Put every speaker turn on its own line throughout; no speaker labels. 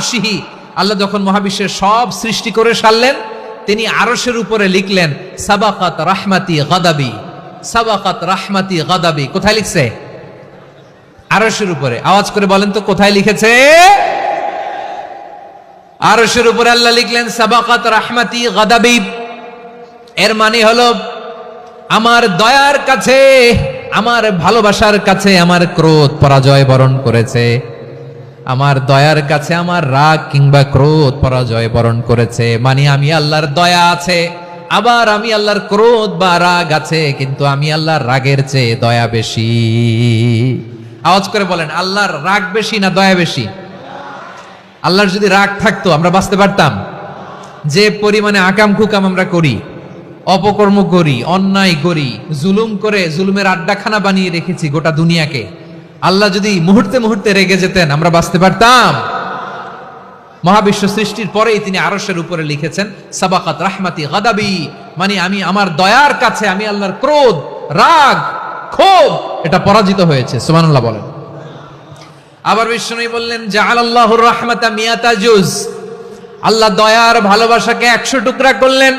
আরশিহি। আল্লাহ যখন মহাবিশ্বের সব সৃষ্টি করে সারলেন, তিনি আরশের উপরে লিখলেন, সাবাকাত রাহমাতি গাদাবি, সাবাকাত রাহমাতি গাদাবি। কোথায় লিখছে? আরশের উপরে। আওয়াজ করে বলেন তো, কোথায় লিখেছে? আরশের উপরে আল্লাহ লিখলেন, সাবাকাত রাহমাতি গাদাবি। এর মানে হলো, আমার দয়ার কাছে, আমার ভালোবাসার কাছে আমার ক্রোধ পরাজয় বরণ করেছে। আমার দয়ার কাছে আমার রাগ কিংবা ক্রোধ পরাজয় বরণ করেছে। মানে আমি আল্লাহর দয়া আছে, আবার আমি আল্লাহর ক্রোধ বা রাগ আছে, কিন্তু আমি আল্লাহর রাগের চেয়ে দয়া বেশি। আওয়াজ করে বলেন, আল্লাহর রাগ বেশি না দয়া বেশি? আল্লাহর যদি রাগ থাকতো, আমরা বাঁচতে পারতাম। যে পরিমাণে আকাম খুকাম আমরা করি, অপকর্ম করি, অন্যায় করি, জুলুম করে, জুলুমের আড্ডাখানা বানিয়ে রেখেছি গোটা দুনিয়াকে। আল্লাহ যদি মুহূর্তে মুহূর্তে রেগে যেতেন, আমরা বাঁচতে পারতাম। মহাবিশ্ব সৃষ্টির পরেই তিনি আরশের উপরে লিখেছেন, সাবাকাত রাহমাতি গাদাবি মানে আমি আমার দয়ার কাছে, আমি আল্লাহর ক্রোধ, রাগ, ক্ষোভ, এটা পরাজিত হয়েছে। সুবহানাল্লাহ বলেন। আবার বিষ্ণু বললেন জাহাল আল্লাহর রাহমাতা মিয়াতা জুজ। আল্লাহ দয়ার ভালোবাসাকে একশো টুকরা করলেন।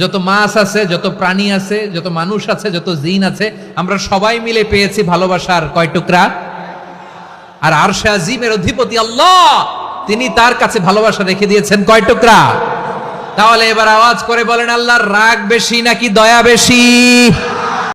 যত মাছ আছে, যত প্রাণী আছে, যত মানুষ আছে, যত জিন আছে, আমরা সবাই মিলে পেয়েছি ভালোবাসার কয় টুকরা? আর আরশে আজিমের অধিপতি আল্লাহ, তিনি তার কাছে ভালোবাসা রেখে দিয়েছেন কয় টুকরা? তাহলে এবার আওয়াজ করে বলেন, আল্লাহর রাগ বেশি নাকি দয়া বেশি?